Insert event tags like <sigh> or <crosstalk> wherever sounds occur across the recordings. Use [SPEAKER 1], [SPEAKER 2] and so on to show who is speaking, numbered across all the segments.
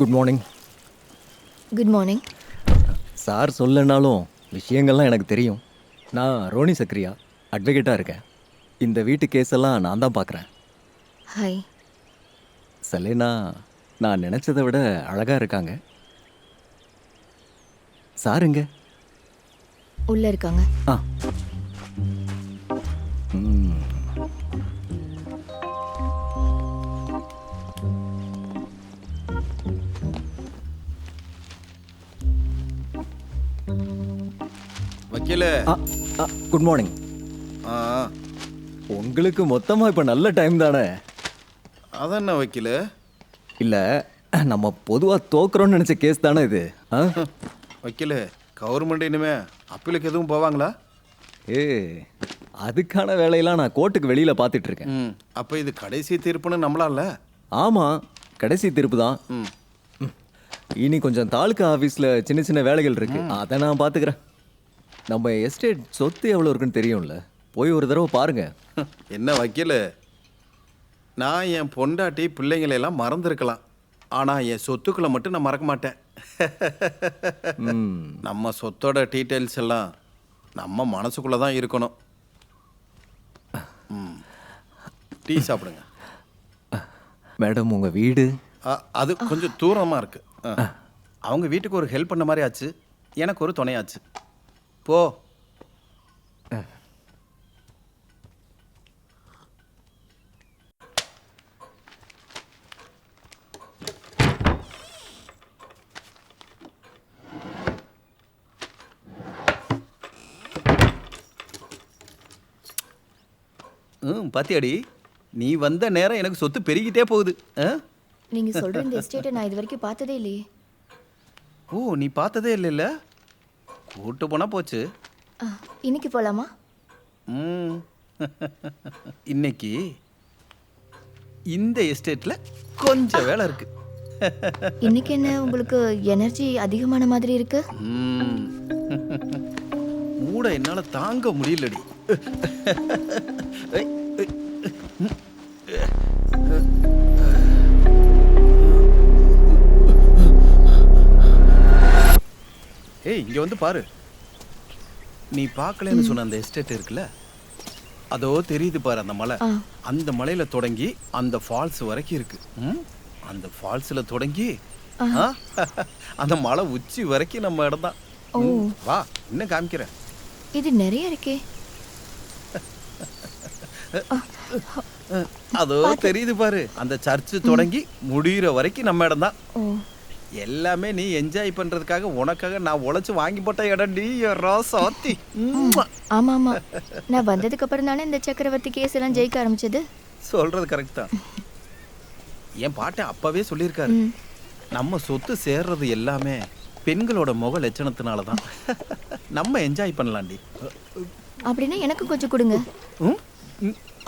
[SPEAKER 1] Good morning
[SPEAKER 2] good morning
[SPEAKER 1] sir சொல்லனாலும் விஷயங்கள்லாம் எனக்கு தெரியும். நான் ரோனி சக்ரியா அட்வொகேட்டாக இருக்கேன். இந்த வீட்டு கேஸெல்லாம் நான் தான் பார்க்குறேன்.
[SPEAKER 2] ஹாய்
[SPEAKER 1] செலேனா நான் நினச்சதை விட அழகாக இருக்காங்க. சாருங்க
[SPEAKER 2] உள்ள இருக்காங்க.
[SPEAKER 1] ஆ. ஆ குட் மார்னிங் உங்களுக்கு மொத்தமாக இப்போ நல்ல டைம் தானே?
[SPEAKER 3] அதென்ன வக்கீல?
[SPEAKER 1] இல்லை நம்ம பொதுவாக தோக்குறோம்னு நினச்ச கேஸ் தானே இது
[SPEAKER 3] வக்கீல கவர்மெண்ட் இனிமே அப்பீலுக்கு எதுவும் போவாங்களா?
[SPEAKER 1] ஏ அதுக்கான வேலையெல்லாம் நான் கோர்ட்டுக்கு வெளியில் பார்த்துட்டு இருக்கேன்
[SPEAKER 3] அப்போ இது கடைசி தீர்ப்புன்னு நம்பலாம்ல?
[SPEAKER 1] ஆமாம் கடைசி தீர்ப்பு தான். இனி கொஞ்சம் தாலுக்கா ஆஃபீஸில் சின்ன சின்ன வேலைகள் இருக்கு. அதை நான் பார்த்துக்கிறேன். நம்ம எஸ்டேட் சொத்து எவ்வளோ இருக்குன்னு தெரியும்ல? போய் ஒரு தடவை பாருங்க.
[SPEAKER 3] என்ன வக்கீல? நான் என் பொண்டாட்டி பிள்ளைங்களை எல்லாம் மறந்துருக்கலாம். ஆனால் என் சொத்துக்களை மட்டும் நான் மறக்க மாட்டேன். நம்ம சொத்தோட டீட்டெயில்ஸ் எல்லாம் நம்ம மனசுக்குள்ளே தான் இருக்கணும். டீ சாப்பிடுங்க.
[SPEAKER 1] மேடம் உங்கள் வீடு?
[SPEAKER 3] அது கொஞ்சம் தூரமாக இருக்கு. ஆ. அவங்க வீட்டுக்கு ஒரு ஹெல்ப் பண்ண மாதிரி ஆச்சு. எனக்கு ஒரு துணையாச்சு. போ. ம் பாத்தியாடி. நீ வந்த நேரம் எனக்கு சொத்து பெருகிட்டே போகுது ஆ?
[SPEAKER 2] நீங்க சொல்ற இந்த எஸ்டேட்டை நான் இது வரைக்கும் பார்த்ததே இல்லையே.
[SPEAKER 3] ஓ நீ பார்த்ததே இல்லைல்ல? கூட்டு போனா போச்சு.
[SPEAKER 2] இன்னைக்கு போலாமா?
[SPEAKER 3] ம். இன்னைக்கு இந்த எஸ்டேட்ல கொஞ்சம் வேலை இருக்கு.
[SPEAKER 2] இன்னைக்கு என்ன உங்களுக்கு எனர்ஜி அதிகமான மாதிரி இருக்கு.
[SPEAKER 3] மூட என்னால தாங்க முடியலடி. ஏய் இங்க வந்து பாரு. நீ பார்க்கலன்னு சொன்ன அந்த எஸ்டேட் இருக்குல்ல? அதோ தெரியுது பாரு அந்த மலை. அந்த மலையில தொடங்கி அந்த ஃபால்ஸ் வரைக்கும் இருக்கு. ம்? அந்த ஃபால்ஸ்ல தொடங்கி? <laughs> அந்த மலை உச்சி வரைக்கும் நம்ம இடம் தான். வா இன்னும் காமிக்கிறேன்.
[SPEAKER 2] இது நிறைய இருக்கே.
[SPEAKER 3] அதோ தெரியுது பாரு. அந்த சர்ச்சு தொடங்கி முடியிற வரைக்கும் நம்ம இடம் தான். எல்லாமே நீ என்ஜாய் பண்றதுக்காக உனக்காக நான் உழைச்சு வாங்கி போட்ட இடம் நீ ராசாத்தி.
[SPEAKER 2] ஆமா ஆமா நான் வந்ததுக்கு அப்புறம் தானே இந்த சக்கரவர்த்தி கேஸ் எல்லாம் ஜெயிக்க ஆரம்பிச்சது?
[SPEAKER 3] சொல்றது கரெக்ட் தான். என் பாட்டன் அப்பவே சொல்லியிருக்காரு. நம்ம சொத்து சேர்றது எல்லாமே பெண்களோட முக லட்சணத்தினால தான் நம்ம என்ஜாய் பண்ணலாம்டி
[SPEAKER 2] அப்படின்னா எனக்கு கொஞ்சம் கொடுங்க.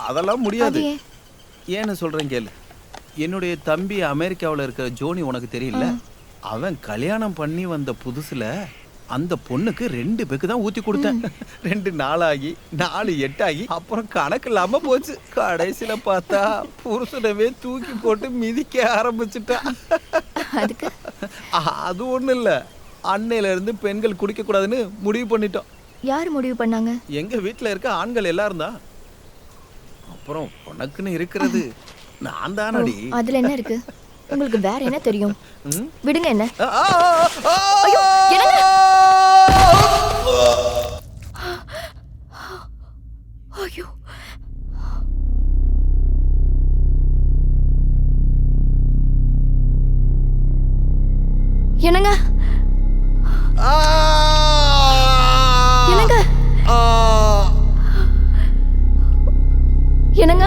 [SPEAKER 3] அதெல்லாம் முடியாது? ஏன்னு சொல்றேன் கேளு. என்னுடைய தம்பி அமெரிக்காவில் இருக்கிற ஜோனி உனக்கு தெரியல அவன் கல்யாணம் பண்ணி வந்த புதுசுல அந்த பொண்ணுக்கு ரெண்டு பேக்கு தான் ஊத்தி கொடுத்தேன். <laughs> ரெண்டு நாளாகி நாலு எட்டாகி அப்புறம் கணக்கு இல்லாம போச்சு. கடைசியில பார்த்தா புருஷனவே தூக்கி போட்டு மிதிக்க ஆரம்பிச்சுட்டா.
[SPEAKER 2] அதுக்கு? <laughs>
[SPEAKER 3] அது ஒண்ணும் இல்ல. அன்னையில இருந்து பெண்கள் குடிக்க கூடாதுன்னு முடிவு பண்ணிட்டோம்.
[SPEAKER 2] யார் முடிவு பண்ணாங்க?
[SPEAKER 3] எங்க வீட்ல இருக்க ஆண்கள் எல்லாரும் தான். அப்புறம் உனக்குன்னு இருக்கிறது நான் தானடி.
[SPEAKER 2] அதுல என்ன இருக்கு? <laughs> உங்களுக்கு வேற என்ன தெரியும்? விடுங்க என்ன? ஐயோ, என்னங்க? ஐயோ. என்னங்க? என்னங்க. என்னங்க?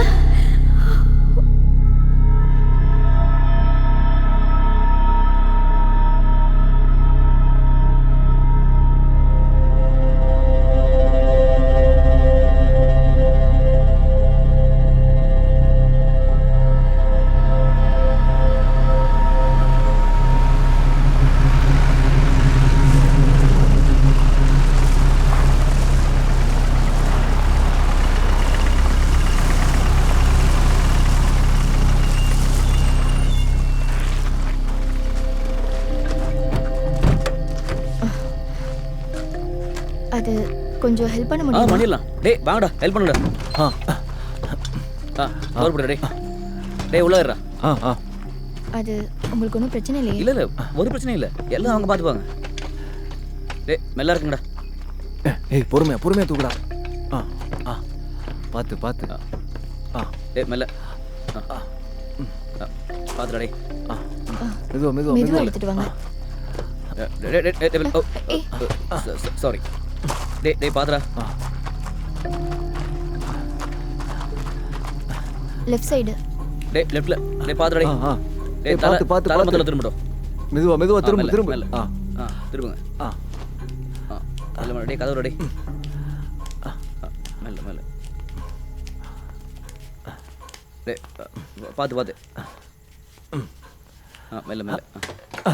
[SPEAKER 2] அது கொஞ்சம் ஹெல்ப் பண்ண
[SPEAKER 4] ஆ
[SPEAKER 2] முடியுமா
[SPEAKER 4] பண்ணிடலாம் டேய் வாங்கடா ஹெல்ப் பண்ணுடா.
[SPEAKER 1] ஆ
[SPEAKER 4] ஆ கவர் போடு டேய். டேய் உள்ள இருடா
[SPEAKER 1] ஆ ஆ.
[SPEAKER 2] அது உங்களுக்கு ஒன்றும் பிரச்சனை இல்லையே?
[SPEAKER 4] இல்ல இல்ல ஒரு பிரச்சனையும் இல்ல. எல்லாம் அவங்க பாத்துப்பாங்க டேய் மெல்ல இருக்குங்கடா.
[SPEAKER 1] ஏய், பொறுமையா பொறுமையா தூக்குடா. ஆ ஆ. பார்த்து பார்த்து. ஆ.
[SPEAKER 4] டேய் மெல்ல. ஆ, ஆ. ஆ, பாத்துடா டேய்.
[SPEAKER 1] ஆ. மெதுவா மெதுவா
[SPEAKER 2] மெதுவா
[SPEAKER 1] மெதுவா.
[SPEAKER 2] எடுத்துட்டு வாங்க.
[SPEAKER 4] டேய், டேய், டேய், டேய், டேய், ஓ, சாரி டேய் டேய் பாத்துடா.
[SPEAKER 2] Left side.
[SPEAKER 4] டேய் லெஃப்ட்ல. டேய் பாத்துடா டேய். டேய்
[SPEAKER 1] ஏய்,
[SPEAKER 4] தலை
[SPEAKER 1] பார்த்து பார்த்து
[SPEAKER 4] தலை முதல்ல திரும்பட்டும்.
[SPEAKER 1] மெதுவா மெதுவா திரும்ப திரும்ப. ஆ.
[SPEAKER 4] ஆ திரும்புங்க.
[SPEAKER 1] ஆ.
[SPEAKER 4] ஆ மெல்ல மெல்ல டேய் கதவு டேய். மெல்ல மெல்ல டேய் பாத்து பாத்து. ஆ மெல்ல மெல்ல ஆ.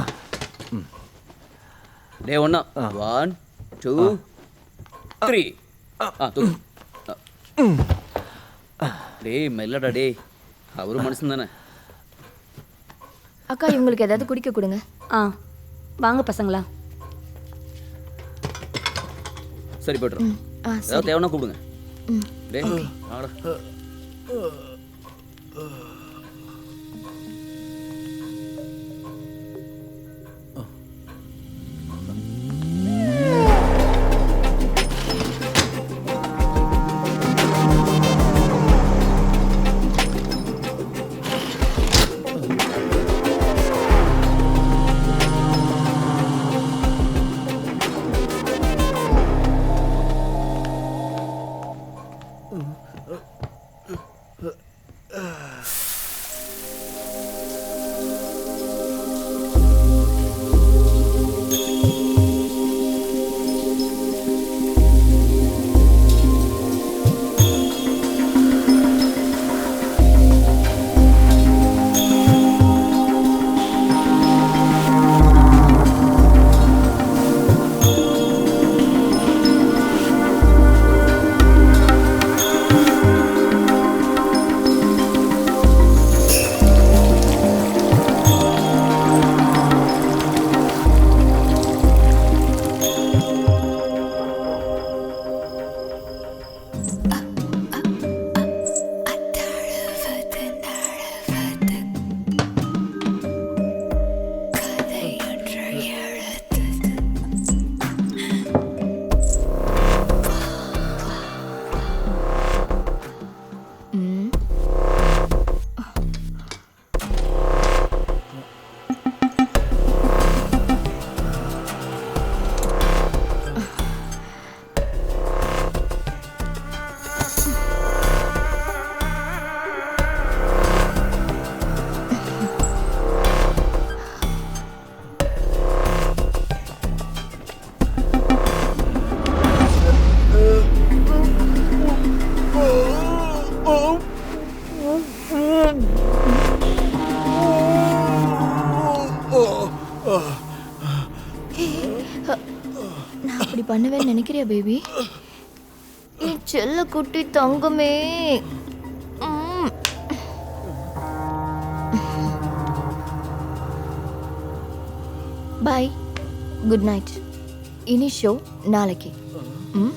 [SPEAKER 4] டேய் ஒண்ணா. ஒன் டூ த்ரீ ஆ தூக்கு ஆ. டேய் மெல்லடா டேய். அவரும் மனுஷன் தானே.
[SPEAKER 2] அக்கா இவங்களுக்கு ஏதாவது குடிக்க கொடுங்க.
[SPEAKER 5] ஆ வாங்க பசங்களா.
[SPEAKER 4] சரி போய்ட்டுறோம்
[SPEAKER 2] ஆ
[SPEAKER 4] ஏதாவது
[SPEAKER 2] சரி.
[SPEAKER 4] தேவைன்னா கூப்பிடுங்க. டேய் வாங்கடா
[SPEAKER 2] அப்படி பண்ணுவேன்னு நினைக்கிறியா பேபி நீ செல்ல குட்டி தங்கமே. ம். பாய் குட் நைட் இனி ஷோ நாளைக்கு. ம்?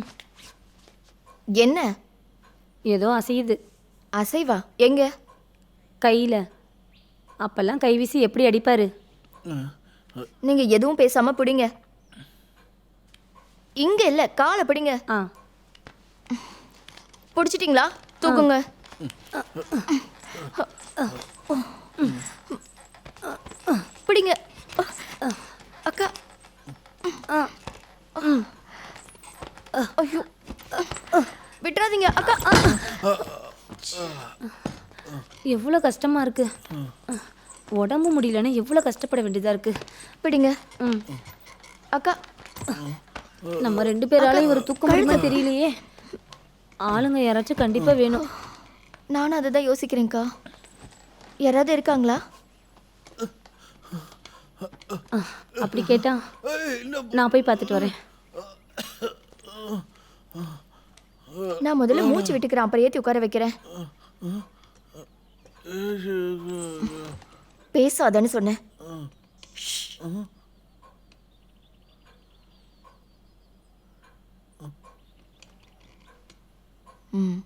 [SPEAKER 2] <laughs> என்ன?
[SPEAKER 5] ஏதோ அசையுது.
[SPEAKER 2] அசைவா? எங்க?
[SPEAKER 5] கையில். அப்பெல்லாம் கைவீசி எப்படி அடிப்பாரு?
[SPEAKER 2] நீங்க எதுவும் பேசாம பிடிங்க. இங்க இல்ல காலை பிடிங்க.
[SPEAKER 5] ஆ.
[SPEAKER 2] பிடிச்சிட்டிங்களா? தூக்குங்க. பிடிங்க. அக்கா. ஐயோ. விட்டுறாதீங்க அக்கா.
[SPEAKER 5] எவ்வளோ கஷ்டமா இருக்கு. உடம்பு முடியலன்னா எவ்வளோ கஷ்டப்பட வேண்டியதா இருக்கு.
[SPEAKER 2] பிடிங்க.
[SPEAKER 5] ம்.
[SPEAKER 2] அக்கா.
[SPEAKER 5] நம்ம ரெண்டு பேராலையும் ஒரு தூக்கம் முடியுமா தெரியலையே. ஆளுங்க யாராச்சும் கண்டிப்பா வேணும்.
[SPEAKER 2] நானும் அதை தான் யோசிக்கிறேன்க்கா. யாராவது இருக்காங்களா?
[SPEAKER 5] அப்படி கேட்டா நான் போய் பார்த்துட்டு வரேன்.
[SPEAKER 2] நான் முதல்ல மூச்சு விட்டுக்கிறேன் அப்புறம் ஏற்றி உட்கார வைக்கிறேன். பேசாதன்னு சொன்னேன். ம்.